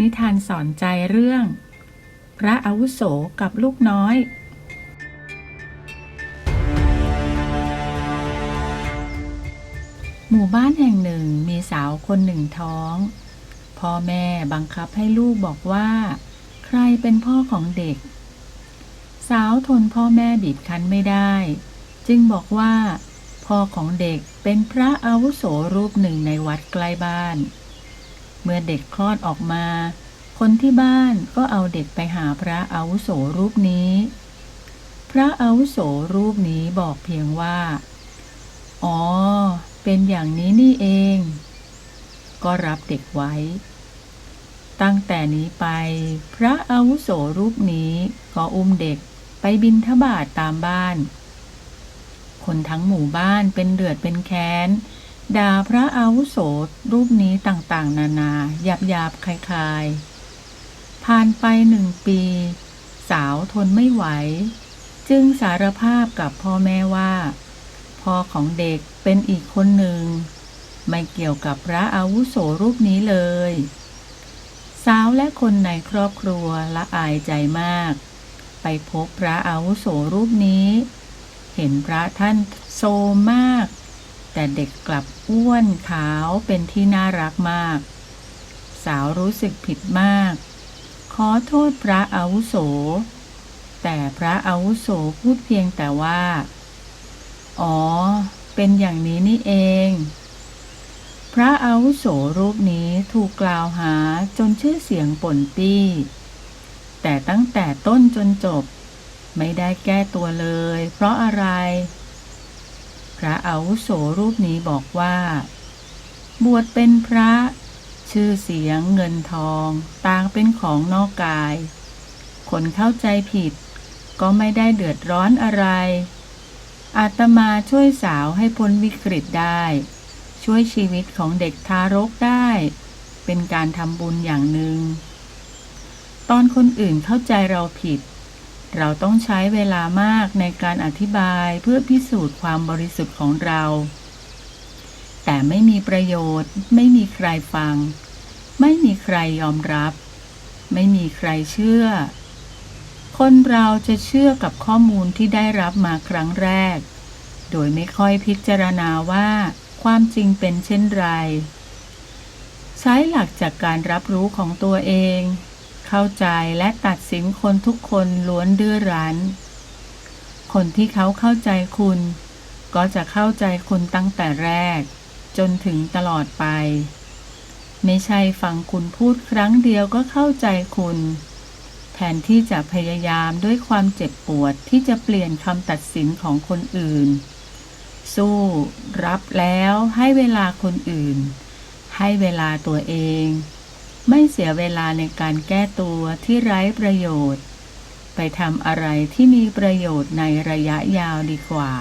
นิทานสอนใจเรื่อง พระอาวุโสกับลูกน้อย หมู่บ้านแห่งหนึ่งมีสาวคนหนึ่งท้อง พ่อแม่บังคับให้ลูกบอกว่า ใครเป็นพ่อของเด็ก สาวทนพ่อแม่บีบคั้นไม่ได้ จึงบอกว่า พ่อของเด็กเป็นพระอาวุโสรูปหนึ่งในวัดใกล้บ้านเเมื่อเด็กคลอดออกมา คนที่บ้านก็เอาเด็กไปหาพระอาวุโสรูปนี้ พระอาวุโสรูปนี้บอกเพียงว่า อ๋อ เป็นอย่างนี้นี่เอง ก็รับเด็กไว้ ตั้งแต่นี้ไป พระอาวุโสรูปนี้ก็อุ้มเด็กไปบินทบาทตามบ้าน คนทั้งหมู่บ้านเป็นเดือดเป็นแค้น ด่าพระอาวุโสรูปนี้ต่างๆ นานาหยาบหยาบๆคลายๆ ผ่านไปหนึ่งปี สาวทนไม่ไหว จึงสารภาพกับพ่อแม่ว่า พ่อของเด็กเป็นอีกคนหนึ่ง ไม่เกี่ยวกับพระอาวุโสรูปนี้เลย สาวและคนในครอบครัวละอายใจมาก ไปพบพระอาวุโสรูปนี้ เห็นพระท่านโซมาก แต่เด็กกลับอ้วนขาวเป็นที่น่ารักมาก สาวรู้สึกผิดมาก ขอโทษพระอาวุโส แต่พระอาวุโสพูดเพียงแต่ว่า อ๋อ เป็นอย่างนี้นี่เอง พระอาวุโสรูปนี้ถูกกล่าวหาจนชื่อเสียงป่นปี้ แต่ตั้งแต่ต้นจนจบ ไม่ได้แก้ตัวเลย เพราะอะไร พระอาวุโสรูปนี้บอกว่า บวชเป็นพระ ชื่อเสียงเงินทอง ต่างเป็นของนอกกาย คนเข้าใจผิด ก็ไม่ได้เดือดร้อนอะไร อาตมาช่วยสาวให้พ้นวิกฤตได้ ช่วยชีวิตของเด็กทารกได้ เป็นการทำบุญอย่างหนึ่งตอนคนอื่นเข้าใจเราผิด เราต้องใช้เวลามากในการอธิบายเพื่อพิสูจน์ความบริสุทธิ์ของเรา แต่ไม่มีประโยชน์ ไม่มีใครฟัง ไม่มีใครยอมรับ ไม่มีใครเชื่อ คนเราจะเชื่อกับข้อมูลที่ได้รับมาครั้งแรก โดยไม่ค่อยพิจารณาว่าความจริงเป็นเช่นไร ใช้หลักจากการรับรู้ของตัวเอง เข้าใจและตัดสินคนทุกคนล้วนดื้อรั้น คนที่เขาเข้าใจคุณ ก็จะเข้าใจคุณตั้งแต่แรก จนถึงตลอดไป ไม่ใช่ฟังคุณพูดครั้งเดียวก็เข้าใจคุณ แทนที่จะพยายามด้วยความเจ็บปวดที่จะเปลี่ยนคำตัดสินของคนอื่น สู้ รับแล้วให้เวลาคนอื่น ให้เวลาตัวเอง ไม่เสียเวลาในการแก้ตัวที่ไร้ประโยชน์ ไปทำอะไรที่มีประโยชน์ในระยะยาวดีกว่า